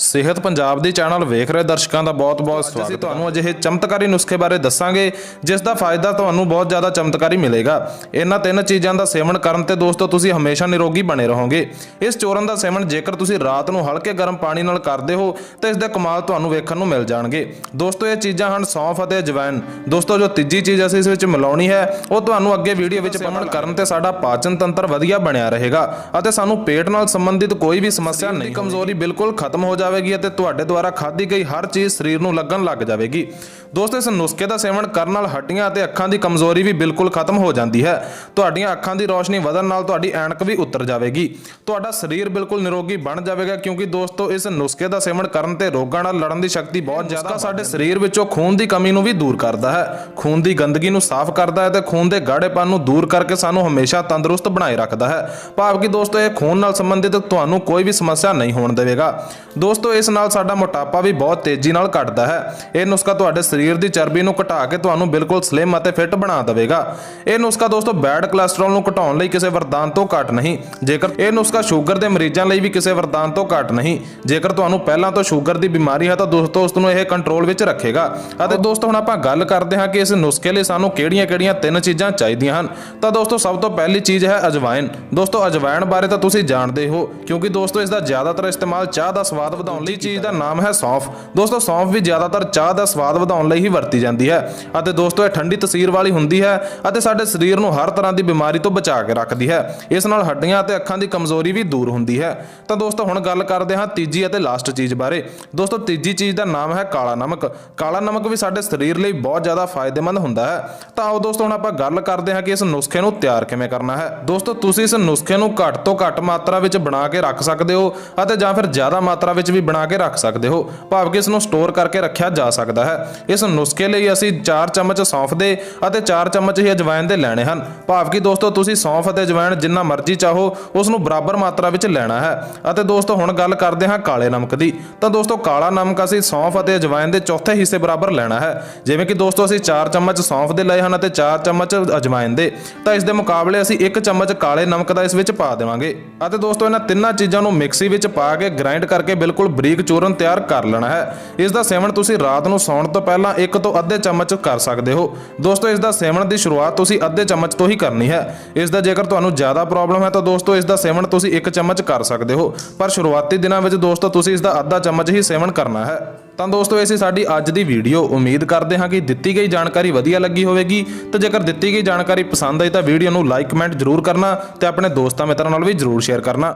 ਸਿਹਤ ਪੰਜਾਬ ਦੀ ਚੈਨਲ ਵੇਖ ਰਹੇ ਦਰਸ਼ਕਾਂ ਦਾ ਬਹੁਤ-ਬਹੁਤ ਸਵਾਗਤ ਅਸੀਂ ਤੁਹਾਨੂੰ ਅਜਿਹੇ ਚਮਤਕਾਰੀ ਨੁਸਖੇ ਬਾਰੇ ਦੱਸਾਂਗੇ ਜਿਸ ਦਾ ਫਾਇਦਾ ਤੁਹਾਨੂੰ ਬਹੁਤ ਜ਼ਿਆਦਾ ਚਮਤਕਾਰੀ ਮਿਲੇਗਾ। ਇਹਨਾਂ ਤਿੰਨ ਚੀਜ਼ਾਂ ਦਾ ਸੇਵਨ ਕਰਨ ਤੇ ਦੋਸਤੋ ਤੁਸੀਂ ਹਮੇਸ਼ਾ ਨਿਰੋਗੀ ਬਣੇ ਰਹੋਗੇ। ਇਸ ਚੂਰਨ ਦਾ ਸੇਵਨ ਜੇਕਰ ਤੁਸੀਂ ਰਾਤ ਨੂੰ ਹਲਕੇ ਗਰਮ ਪਾਣੀ ਨਾਲ ਕਰਦੇ ਹੋ ਤਾਂ ਇਸ ਦੇ ਕਮਾਲ ਤੁਹਾਨੂੰ ਵੇਖਣ ਨੂੰ ਮਿਲ ਜਾਣਗੇ। ਦੋਸਤੋ ਇਹ ਚੀਜ਼ਾਂ ਹਨ ਸੌਂਫ ਅਤੇ ਅਜਵਾਇਨ ਦੋਸਤੋ ਜੋ ਤੀਜੀ ਚੀਜ਼ ਅਸੀਂ ਇਸ ਵਿੱਚ ਮਿਲਾਉਣੀ ਹੈ ਉਹ ਤੁਹਾਨੂੰ ਅੱਗੇ ਵੀਡੀਓ ਵਿੱਚ ਪੜਨ ਕਰਨ ਤੇ ਸਾਡਾ ਪਾਚਨ ਤੰਤਰ ਵਧੀਆ ਬਣਿਆ ਰਹੇਗਾ ਅਤੇ ਸਾਨੂੰ ਪੇਟ ਨਾਲ ਸੰਬੰਧਿਤ ਕੋਈ ਵੀ ਸਮੱਸਿਆ ਨਹੀਂ ਕਮਜ਼ੋਰੀ ਬਿਲਕੁਲ ਖਤਮ ਹੋ ਜਾਵੇਗੀ ਅਤੇ ਤੁਹਾਡੇ ਦੁਆਰਾ ਖਾਧੀ ਗਈ ਹਰ ਚੀਜ਼ ਸਰੀਰ ਨੂੰ ਲੱਗਣ ਲੱਗ ਜਾਵੇਗੀ। ਦੋਸਤੋ ਇਸ ਨੁਸਖੇ ਦਾ ਸੇਵਨ ਕਰਨ ਨਾਲ ਹੱਡੀਆਂ ਅਤੇ ਅੱਖਾਂ ਦੀ ਕਮਜ਼ੋਰੀ ਵੀ ਬਿਲਕੁਲ ਖਤਮ ਹੋ ਜਾਂਦੀ ਹੈ। ਤੁਹਾਡੀਆਂ ਅੱਖਾਂ ਦੀ ਰੋਸ਼ਨੀ ਵਧਣ ਨਾਲ ਤੁਹਾਡੀ ਐਨਕ ਵੀ ਉਤਰ ਜਾਵੇਗੀ। ਤੁਹਾਡਾ ਸਰੀਰ ਬਿਲਕੁਲ ਨਿਰੋਗੀ ਬਣ ਜਾਵੇਗਾ ਕਿਉਂਕਿ ਦੋਸਤੋ ਇਸ ਨੁਸਖੇ ਦਾ ਸੇਵਨ ਕਰਨ ਤੇ ਰੋਗਾਂ ਨਾਲ ਲੜਨ ਦੀ ਸ਼ਕਤੀ ਬਹੁਤ ਜ਼ਿਆਦਾ ਸਾਡੇ ਸਰੀਰ ਵਿੱਚੋਂ ਖੂਨ ਦੀ ਕਮੀ ਨੂੰ ਵੀ ਦੂਰ ਕਰਦਾ ਹੈ। ਖੂਨ ਦੀ ਗੰਦਗੀ ਨੂੰ ਸਾਫ਼ ਕਰਦਾ ਹੈ ਤੇ ਖੂਨ ਦੇ ਗਾੜੇਪਨ ਨੂੰ ਦੂਰ ਕਰਕੇ ਸਾਨੂੰ ਹਮੇਸ਼ਾ ਤੰਦਰੁਸਤ ਬਣਾਏ ਰੱਖਦਾ ਹੈ। ਭਾਵ ਕਿ ਦੋਸਤੋ ਇਹ ਖੂਨ ਨਾਲ ਸੰਬੰਧਿਤ ਤੁਹਾਨੂੰ ਕੋਈ ਵੀ ਸਮੱਸਿਆ ਨਹੀਂ ਹੋਣ ਦੇਵੇਗਾ। ਦੋਸਤੋ ਇਸ ਨਾਲ ਸਾਡਾ ਮੋਟਾਪਾ ਵੀ ਬਹੁਤ ਤੇਜ਼ੀ ਨਾਲ ਘਟਦਾ ਹੈ। ਇਹ ਨੁਸਖਾ ਤੁਹਾਡੇ ਸਰੀਰ ਦੀ ਚਰਬੀ ਨੂੰ ਘਟਾ ਕੇ ਤੁਹਾਨੂੰ ਬਿਲਕੁਲ ਸਲਿਮ ਅਤੇ ਫਿੱਟ ਬਣਾ ਦੇਵੇਗਾ। ਇਹ ਨੁਸਖਾ ਦੋਸਤੋ ਬੈਡ ਕੋਲੇਸਟ੍ਰੋਲ ਨੂੰ ਘਟਾਉਣ ਲਈ ਕਿਸੇ ਵਰਦਾਨ ਤੋਂ ਘੱਟ ਨਹੀਂ। ਜੇਕਰ ਇਹ ਨੁਸਖਾ ਸ਼ੂਗਰ ਦੇ ਮਰੀਜ਼ਾਂ ਲਈ ਵੀ ਕਿਸੇ ਵਰਦਾਨ ਤੋਂ ਘੱਟ ਨਹੀਂ, ਜੇਕਰ ਤੁਹਾਨੂੰ ਪਹਿਲਾਂ ਤੋਂ ਸ਼ੂਗਰ ਦੀ ਬਿਮਾਰੀ ਹੈ ਤਾਂ ਦੋਸਤੋ, ਉਸ ਨੂੰ ਇਹ ਕੰਟਰੋਲ ਵਿੱਚ ਰੱਖੇਗਾ। ਅਤੇ ਦੋਸਤੋ, ਹੁਣ ਆਪਾਂ ਗੱਲ ਕਰਦੇ ਹਾਂ ਕਿ ਇਸ ਨੁਸਖੇ ਲਈ ਸਾਨੂੰ ਕਿਹੜੀਆਂ-ਕਿਹੜੀਆਂ ਤਿੰਨ ਚੀਜ਼ਾਂ ਚਾਹੀਦੀਆਂ ਹਨ। ਤਾਂ ਦੋਸਤੋ, ਸਭ ਤੋਂ ਪਹਿਲੀ ਚੀਜ਼ ਹੈ ਅਜਵਾਇਨ। ਦੋਸਤੋ, ਅਜਵਾਇਨ ਬਾਰੇ ਤਾਂ ਤੁਸੀਂ ਜਾਣਦੇ ਹੋ, ਕਿਉਂਕਿ ਦੋਸਤੋ, ਇਸ ਦਾ ਜ਼ਿਆਦਾਤਰ ਇਸਤੇਮਾਲ ਚਾਹ ਦਾ ਸਵਾਦ ਵਧਾਉਣ ਲਈ ਚੀਜ਼ ਦਾ ਨਾਮ ਹੈ ਸੌਂਫ। ਦੋਸਤੋ, ਸੌਂਫ ਵੀ ਜ਼ਿਆਦਾਤਰ ਚਾਹ ਦਾ ਸਵਾਦ ਵਧਾਉਣ ਲਈ ਹੀ ਵਰਤੀ ਜਾਂਦੀ ਹੈ। ਅਤੇ ਦੋਸਤੋ, ਇਹ ਠੰਡੀ ਤਸੀਰ ਵਾਲੀ ਹੁੰਦੀ ਹੈ ਅਤੇ ਸਾਡੇ ਸਰੀਰ ਨੂੰ ਹਰ ਤਰ੍ਹਾਂ ਦੀ ਬਿਮਾਰੀ ਤੋਂ ਬਚਾ ਕੇ ਰੱਖਦੀ ਹੈ। ਇਸ ਨਾਲ ਹੱਡੀਆਂ ਅਤੇ ਅੱਖਾਂ ਦੀ ਕਮਜ਼ੋਰੀ ਵੀ ਦੂਰ ਹੁੰਦੀ ਹੈ। ਤਾਂ ਦੋਸਤੋ, ਹੁਣ ਗੱਲ ਕਰਦੇ ਹਾਂ ਤੀਜੀ ਅਤੇ ਲਾਸਟ ਚੀਜ਼ ਬਾਰੇ। ਦੋਸਤੋ, ਤੀਜੀ ਚੀਜ਼ ਦਾ ਨਾਮ ਹੈ ਕਾਲਾ ਨਮਕ। ਕਾਲਾ ਨਮਕ ਵੀ ਸਾਡੇ ਸਰੀਰ ਲਈ ਬਹੁਤ ਜ਼ਿਆਦਾ ਫਾਇਦੇਮੰਦ ਹੁੰਦਾ ਹੈ। ਤਾਂ ਆਓ ਦੋਸਤੋ, ਹੁਣ ਆਪਾਂ ਗੱਲ ਕਰਦੇ ਹਾਂ ਕਿ ਇਸ ਨੁਸਖੇ ਨੂੰ ਤਿਆਰ ਕਿਵੇਂ ਕਰਨਾ ਹੈ। ਦੋਸਤੋ, ਤੁਸੀਂ ਇਸ ਨੁਸਖੇ ਨੂੰ ਘੱਟ ਤੋਂ ਘੱਟ ਮਾਤਰਾ ਵਿੱਚ ਬਣਾ ਕੇ ਰੱਖ ਸਕਦੇ ਹੋ ਅਤੇ ਜਾਂ ਫਿਰ ਜ਼ਿਆਦਾ ਮਾਤਰਾ ਵਿੱਚ ਵੀ ਬਣਾ ਕੇ ਰੱਖ ਸਕਦੇ ਹੋ, ਭਾਵ ਕਿ ਇਸ ਨੂੰ ਸਟੋਰ ਕਰਕੇ ਰੱਖਿਆ ਜਾ ਸਕਦਾ ਹੈ। ਇਸ ਨੁਸਖੇ ਲਈ ਅਸੀਂ 4 ਚਮਚ ਸੌਂਫ ਦੇ ਅਤੇ 4 ਚਮਚ ਹੀ ਅਜਵਾਇਨ ਦੇ ਲੈਣੇ ਹਨ। ਭਾਵ ਕਿ ਦੋਸਤੋ, ਤੁਸੀਂ ਸੌਂਫ ਅਤੇ ਅਜਵਾਇਣ ਜਿੰਨਾ ਮਰਜ਼ੀ ਚਾਹੋ, ਉਸ ਨੂੰ ਬਰਾਬਰ ਮਾਤਰਾ ਵਿੱਚ ਲੈਣਾ ਹੈ। ਅਤੇ ਦੋਸਤੋ, ਹੁਣ ਗੱਲ ਕਰਦੇ ਹਾਂ ਕਾਲੇ ਨਮਕ ਦੀ। ਤਾਂ ਦੋਸਤੋ, ਕਾਲਾ ਨਮਕ ਅਸੀਂ ਸੌਂਫ ਅਤੇ ਅਜਵਾਇਨ ਦੇ ਚੌਥੇ ਹਿੱਸੇ ਬਰਾਬਰ ਲੈਣਾ ਹੈ। ਜਿਵੇਂ ਕਿ ਦੋਸਤੋ, ਅਸੀਂ 4 ਚਮਚ ਸੌਂਫ ਦੇ ਲਏ ਹਨ ਅਤੇ 4 ਚਮਚ ਅਜਵਾਇਨ ਦੇ। ਤਾਂ ਇਸ ਦੇ ਮੁਕਾਬਲੇ ਅਸੀਂ 1 ਚਮਚ ਕਾਲੇ ਨਮਕ ਦਾ ਇਸ ਵਿੱਚ ਪਾ ਦੇਵਾਂਗੇ। ਅਤੇ ਦੋਸਤੋ, ਇਹਨਾਂ ਤਿੰਨਾਂ ਚੀਜ਼ਾਂ ਨੂੰ ਮਿਕਸੀ ਵਿੱਚ ਪਾ ਕੇ ਗ੍ਰਾਈਂਡ ਕਰਕੇ ਬਿਲਕੁਲ ਬਰੀਕ ਚੂਰਨ ਤਿਆਰ ਕਰ ਲੈਣਾ ਹੈ। ਇਸ ਦਾ ਸੇਵਨ ਤੁਸੀਂ ਰਾਤ ਨੂੰ ਸੌਣ ਤੋਂ ਪਹਿਲਾਂ ਇੱਕ ਤੋਂ ਅੱਧੇ ਚਮਚ ਕਰ ਸਕਦੇ ਹੋ। ਦੋਸਤੋ, ਇਸ ਦਾ ਸੇਵਨ ਦੀ ਸ਼ੁਰੂਆਤ ਤੁਸੀਂ ਅੱਧੇ ਚਮਚ ਤੋਂ ਹੀ ਕਰਨੀ ਹੈ। ਇਸ ਦਾ ਜੇਕਰ ਤੁਹਾਨੂੰ ਜ਼ਿਆਦਾ ਪ੍ਰੋਬਲਮ ਹੈ ਤਾਂ ਦੋਸਤੋ, ਇਸ ਦਾ ਸੇਵਨ ਤੁਸੀਂ ਇੱਕ ਚਮਚ ਕਰ ਸਕਦੇ ਹੋ। ਪਰ ਸ਼ੁਰੂਆਤੀ ਦਿਨਾਂ ਵਿੱਚ ਦੋਸਤੋ, ਤੁਸੀਂ ਇਸ ਦਾ ਅੱਧਾ ਚਮਚ ਹੀ ਸੇਵਨ ਕਰਨਾ ਹੈ। ਤਾਂ ਦੋਸਤੋ, ਇਹ ਸੀ ਸਾਡੀ ਅੱਜ ਦੀ ਵੀਡੀਓ। ਉਮੀਦ ਕਰਦੇ ਹਾਂ ਕਿ ਦਿੱਤੀ ਗਈ ਜਾਣਕਾਰੀ ਵਧੀਆ ਲੱਗੀ ਹੋਵੇਗੀ। ਤੇ ਜੇਕਰ ਦਿੱਤੀ ਗਈ ਜਾਣਕਾਰੀ ਪਸੰਦ ਆਈ ਤਾਂ ਵੀਡੀਓ ਨੂੰ ਲਾਈਕ ਕਮੈਂਟ ਜ਼ਰੂਰ ਕਰਨਾ ਤੇ ਆਪਣੇ ਦੋਸਤਾਂ ਮਿੱਤਰਾਂ ਨਾਲ ਵੀ ਜ਼ਰੂਰ ਸ਼ੇਅਰ ਕਰਨਾ।